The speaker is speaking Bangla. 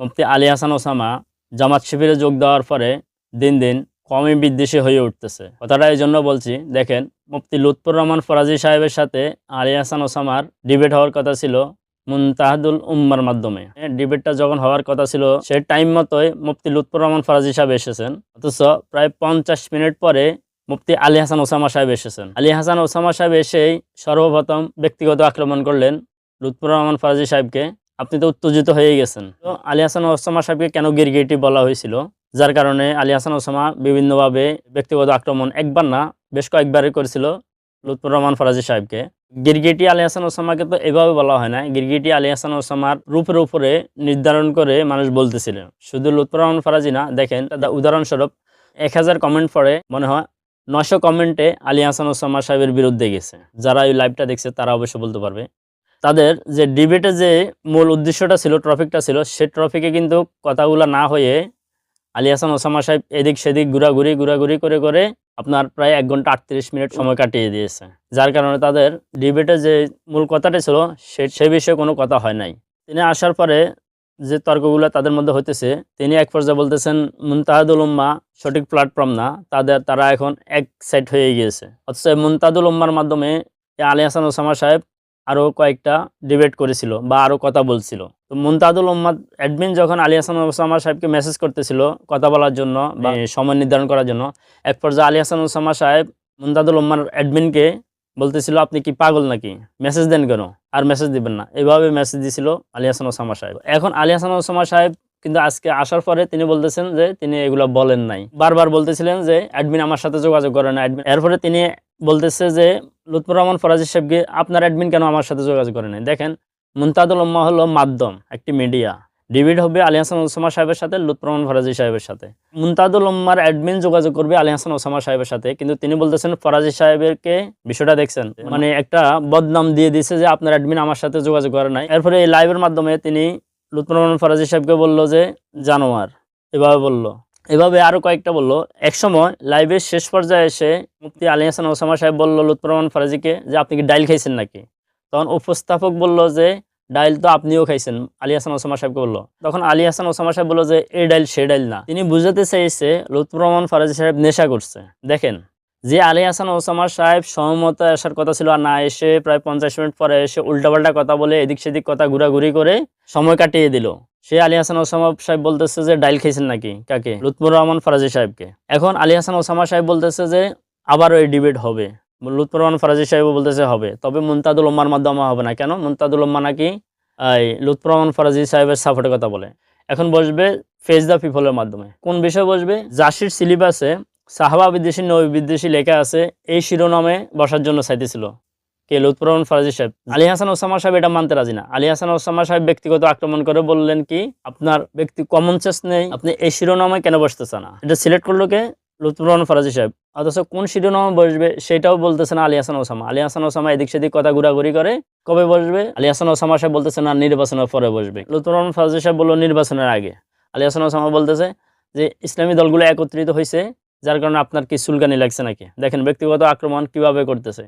মুফতি আলী হাসান ওসামা জামাত শিবিরে যোগ দেওয়ার পরে দিন দিন কমই বিদ্বেষী হয়ে উঠতেছে। কথাটা এই জন্য বলছি, দেখেন, মুফতি লুৎফর রহমান ফরাজি সাহেবের সাথে আলী হাসান ওসামার ডিবেট হওয়ার কথা ছিল মুনতাহাদুল উম্মার মাধ্যমে। ডিবেটটা যখন হওয়ার কথা ছিল, সে টাইম মতোই মুফতি লুৎফর রহমান ফরাজি সাহেব এসেছেন। অথচ প্রায় পঞ্চাশ মিনিট পরে মুফতি আলী হাসান ওসামা সাহেব এসেছেন। আলী হাসান ওসামা সাহেব এসেই সর্বপ্রথম ব্যক্তিগত আক্রমণ করলেন লুৎফর রহমান ফরাজি সাহেবকে। আপনি তো উত্তেজিত হয়ে গেছেন। তো আলী হাসান ওসামা সাহেবকে কেন গিরগিটি বলা হয়েছিল? যার কারণে আলী হাসান ওসামা বিভিন্নভাবে ব্যক্তিগত আক্রমণ একবার না, বেশ কয়েকবারই করেছিল লুৎফর রহমান ফরাজি সাহেবকে। গিরগিটি আলী হাসান ওসামাকে তো এভাবে বলা হয় না। গিরগিটি আলী হাসান ওসামার রূপের উপরে নির্ধারণ করে মানুষ বলতেছিলেন। শুধু লুৎফর রহমান ফরাজি না, দেখেন উদাহরণস্বরূপ, এক হাজার কমেন্ট পরে মনে হয় নশো কমেন্টে আলী হাসান ওসামা সাহেবের বিরুদ্ধে গেছে। যারা এই লাইভটা দেখছে, তারা অবশ্যই বলতে পারবে। তাদের যে ডিবেটে যে মূল উদ্দেশ্যটা ছিল ট্রফিকটা ছিল, সে ট্রফিকে কিন্তু কথাগুলো না হয়ে আলী হাসান ওসামা সাহেব এদিক সেদিক ঘোরাঘুরি ঘোরাঘুরি করে করে আপনার প্রায় এক ঘণ্টা আটত্রিশ মিনিট সময় কাটিয়ে দিয়েছে। যার কারণে তাদের ডিবেটে যে মূল কথাটা ছিল, সে সে বিষয়ে কোনো কথা হয় নাই। তিনি আসার পরে যে তর্কগুলো তাদের মধ্যে হইতেছে, তিনি এক পর্যায়ে বলতেছেন, মুনতাহাদুল উম্মা সঠিক প্ল্যাটফর্ম না, তাদের, তারা এখন এক সাইড হয়ে গিয়েছে। অথচ এই মুনতাদুল উম্মার মাধ্যমে আলী হাসান ওসামা সাহেব আরও কয়েকটা ডিবেট করেছিল বা আরও কথা বলছিল। তো মুনতাদুল উম্মাদ অ্যাডমিন যখন আলী হাসান ওসামা সাহেবকে মেসেজ করতেছিল কথা বলার জন্য বা সময় নির্ধারণ করার জন্য এক পর্যায়ে আলী হাসান ওসামা সাহেব মুনতাদুল উম্মার অ্যাডমিনকে বলতেছিল আপনি কি পাগল নাকি? মেসেজ দেন কেন? আর মেসেজ দিবেন না। এভাবে মেসেজ দিছিল আলী হাসান ওসামা সাহেব। এখন আলী হাসান ওসামা সাহেব কিন্তু আজকে আসার পরে তিনি বলতেছেন যে তিনি এগুলো বলেন নাই। বারবার বলতেছিলেন যে অ্যাডমিন আমার সাথে যোগাযোগ করে না। অ্যাডমিন এরপরে তিনি বলতেছে যে লুৎফর রহমান ফরাজি সাহেবকে আপনার অ্যাডমিন কেন আমার সাথে যোগাযোগ করে নাই? দেখেন মুনতাদুল উম্মা হলো মাধ্যম, একটি মিডিয়া ডিভিড হবে আলী হাসান ওসামা সাহেবের সাথে, লুৎফর রহমান ফরাজি সাহেবের সাথে। মুনতাদুল উম্মার অ্যাডমিন যোগাযোগ করবে আলী হাসান ওসামা সাহেবের সাথে, কিন্তু তিনি বলতেছেন ফরাজি সাহেবেরকে বিষয়টা দেখছেন। মানে একটা বদনাম দিয়ে দিছে যে আপনার অ্যাডমিন আমার সাথে যোগাযোগ করে নাই। এরপরে এই লাইভের মাধ্যমে তিনি লুৎফর রহমান ফরাজি সাহেবকে বলল যে, জানোয়ার। এভাবে বলল। এভাবে আরও কয়েকটা বলল। একসময় লাইভের শেষ পর্যায়ে এসে মুফতি আলী হাসান ওসামা সাহেব বলল লুৎফর রহমান ফরাজিকে যে, আপনি কি ডাইল খাইছেন নাকি? তখন উপস্থাপক বলল যে, ডাইল তো আপনিও খাইছেন। আলী হাসান ওসামা সাহেবকে বলল। তখন আলী হাসান ওসামা সাহেব বলল যে, এই ডাইল সে ডাইল না। তিনি বুঝাতে চাইছে লুৎফর রহমান ফরাজি সাহেব নেশা করছে। দেখেন, যে আলী হাসান ওসামা সাহেব সহমত আসার কথা ছিল আর না, এসে প্রায় পঞ্চাশ মিনিট পরে এসে উল্টাপাল্টা কথা বলে এদিক সেদিক কথা ঘুরাঘুরি করে সময় কাটিয়ে দিল। সে আলী হাসান ওসামা সাহেব বলতেছে যে, ডাইল খেয়েছেন নাকি? কাকে? লুৎফুর রহমান ফরাজি সাহেবকে। এখন আলী হাসান ওসামা সাহেব বলতেছে যে, আবারও এই ডিবেট হবে। লুৎফুর রহমান ফরাজি সাহেব বলতেছে, হবে। তবে মুনতাদুল উম্মার মাধ্যমে হবে না। কেন? মুনতাদুল উম্মা নাকি, এই লুৎফুর রহমান ফরাজি সাহেবের সাপোর্টের কথা বলে। এখন বসবে ফেজ দ্য পিপলের মাধ্যমে। কোন বিষয়ে বসবে? জাসির সিলেবাসে সাহাবা বিদ্বেষী, নবী বিদ্বেষী লেখা আছে, এই শিরোনামে বসার জন্য চাইতেছিল। কে লুৎফুর ফরাজি সাহেব। আলী হাসান ওসামা সাহেব এটা মানতে রাজি না। আলী হাসান ওসামা সাহেব ব্যক্তিগত আক্রমণ করে বললেন কি আপনার ব্যক্তি কমন সেন্স নেই আপনি এই শিরোনামে কেন বসতেছে না? এটা সিলেক্ট করল কে? লুৎফুর ফরাজি সাহেব। অথচ কোন শিরোনামে বসবে সেটাও বলতেছে না আলী হাসান ওসামা। আলী হাসান ওসামা এদিক সেদিক কথা ঘোরাঘুরি করে কবে বসবে? আলী হাসান ওসামা সাহেব বলতেছে না নির্বাচনের পরে বসবে। লুৎফুর ফরাজি সাহেব বলল নির্বাচনের আগে। আলী হাসান ওসামা বলতেছে যে ইসলামী দলগুলো একত্রিত হয়েছে যার কারণে আপনার কি সুলকানি লাগছে নাকি? দেখেন ব্যক্তিগত আক্রমণ কীভাবে করতেছে।